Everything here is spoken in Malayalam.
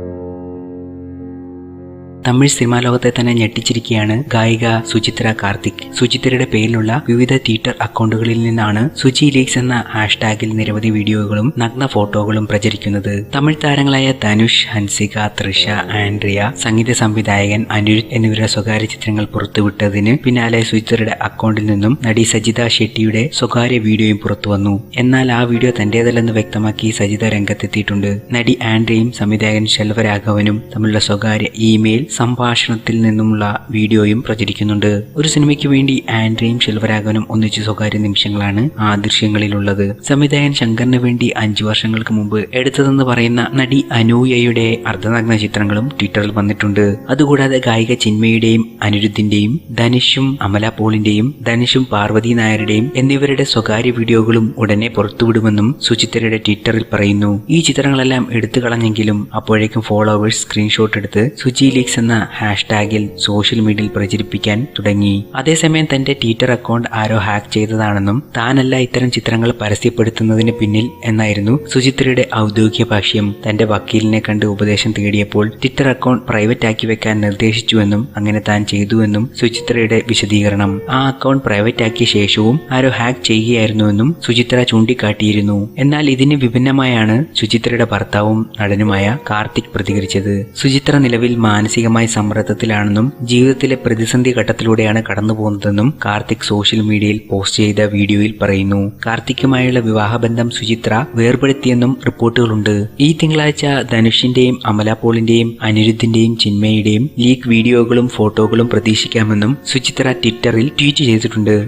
Thank you. തമിഴ് സിനിമാ ലോകത്തെ തന്നെ ഞെട്ടിച്ചിരിക്കുകയാണ് ഗായിക സുചിത്ര കാർത്തിക്. സുചിത്രയുടെ പേരിലുള്ള വിവിധ ട്വിറ്റർ അക്കൗണ്ടുകളിൽ നിന്നാണ് സുചി ലീക്സ് എന്ന ഹാഷ്ടാഗിൽ നിരവധി വീഡിയോകളും നഗ്ന ഫോട്ടോകളും പ്രചരിക്കുന്നത്. തമിഴ് താരങ്ങളായ ധനുഷ് ഹൻസിക തൃഷ ആൻഡ്രിയ സംഗീത സംവിധായകൻ അനിരുദ്ധ് എന്നിവരുടെ സ്വകാര്യ ചിത്രങ്ങൾ പുറത്തുവിട്ടതിന് പിന്നാലെ സുചിത്രയുടെ അക്കൗണ്ടിൽ നിന്നും നടി സജിത ഷെട്ടിയുടെ സ്വകാര്യ വീഡിയോയും പുറത്തുവന്നു. എന്നാൽ ആ വീഡിയോ തന്റേതല്ലെന്ന് വ്യക്തമാക്കി സജിത രംഗത്തെത്തിയിട്ടുണ്ട്. നടി ആൻഡ്രിയയും സംവിധായകൻ ശെൽവരാഘവനും തമ്മിലുള്ള സ്വകാര്യ ഇമെയിൽ സംഭാഷണത്തിൽ നിന്നുമുള്ള വീഡിയോയും പ്രചരിക്കുന്നുണ്ട്. ഒരു സിനിമയ്ക്ക് വേണ്ടി ആൻഡ്രിയും ശെൽവരാഘവനും ഒന്നിച്ച് സ്വകാര്യ നിമിഷങ്ങളാണ് ആ ദൃശ്യങ്ങളിലുള്ളത് സംവിധായകൻ ശങ്കറിന് വേണ്ടി അഞ്ചു വർഷങ്ങൾക്ക് മുമ്പ് എടുത്തതെന്ന് പറയുന്ന നടി അനൂയയുടെ അർദ്ധനഗ്ന ചിത്രങ്ങളും ട്വിറ്ററിൽ വന്നിട്ടുണ്ട്. അതുകൂടാതെ ഗായിക ചിന്മയുടെയും അനിരുദ്ധിന്റെയും ധനുഷും അമല പോളിന്റെയും ധനുഷും പാർവതി നായരുടെയും എന്നിവരുടെ സ്വകാര്യ വീഡിയോകളും ഉടനെ പുറത്തുവിടുമെന്നും സുചിത്രയുടെ ട്വിറ്ററിൽ പറയുന്നു. ഈ ചിത്രങ്ങളെല്ലാം എടുത്തു കളഞ്ഞെങ്കിലും അപ്പോഴേക്കും ഫോളോവേഴ്സ് സ്ക്രീൻഷോട്ട് എടുത്ത് സുചി ലീക്സ് എന്ന ഹാഷ്ടാഗിൽ സോഷ്യൽ മീഡിയയിൽ പ്രചരിപ്പിക്കാൻ തുടങ്ങി. അതേസമയം തന്റെ ട്വിറ്റർ അക്കൗണ്ട് ആരോ ഹാക്ക് ചെയ്തതാണെന്നും താനല്ല ഇത്തരം ചിത്രങ്ങൾ പരസ്യപ്പെടുത്തുന്നതിന് പിന്നിൽ എന്നായിരുന്നു സുചിത്രയുടെ ഔദ്യോഗിക ഭാഷ്യം. തന്റെ വക്കീലിനെ കണ്ട് ഉപദേശം തേടിയപ്പോൾ ട്വിറ്റർ അക്കൗണ്ട് പ്രൈവറ്റ് ആക്കി വെക്കാൻ നിർദ്ദേശിച്ചുവെന്നും അങ്ങനെ താൻ ചെയ്തുവെന്നും സുചിത്രയുടെ വിശദീകരണം. ആ അക്കൗണ്ട് പ്രൈവറ്റ് ആക്കിയ ശേഷവും ആരോ ഹാക്ക് ചെയ്യുകയായിരുന്നുവെന്നും സുചിത്ര ചൂണ്ടിക്കാട്ടിയിരുന്നു. എന്നാൽ ഇതിന് വിഭിന്നമായാണ് സുചിത്രയുടെ ഭർത്താവും നടനുമായ കാർത്തിക് പ്രതികരിച്ചത്. സുചിത്ര നിലവിൽ മാനസികമായ സമ്മർദ്ദത്തിലാണെന്നും ജീവിതത്തിലെ പ്രതിസന്ധി ഘട്ടത്തിലൂടെയാണ് കടന്നു പോകുന്നതെന്നും കാർത്തിക് സോഷ്യൽ മീഡിയയിൽ പോസ്റ്റ് ചെയ്ത വീഡിയോയിൽ പറയുന്നു. കാർത്തിക്കുമായുള്ള വിവാഹബന്ധം സുചിത്ര വേർപെടുത്തിയെന്നും റിപ്പോർട്ടുകളുണ്ട്. ഈ തിങ്കളാഴ്ച ധനുഷിന്റെയും അമല പോളിന്റെയും അനിരുദ്ധിന്റെയും ചിന്മയുടെയും ലീക്ക് വീഡിയോകളും ഫോട്ടോകളും പ്രതീക്ഷിക്കാമെന്നും സുചിത്ര ട്വിറ്ററിൽ ട്വീറ്റ് ചെയ്തിട്ടുണ്ട്.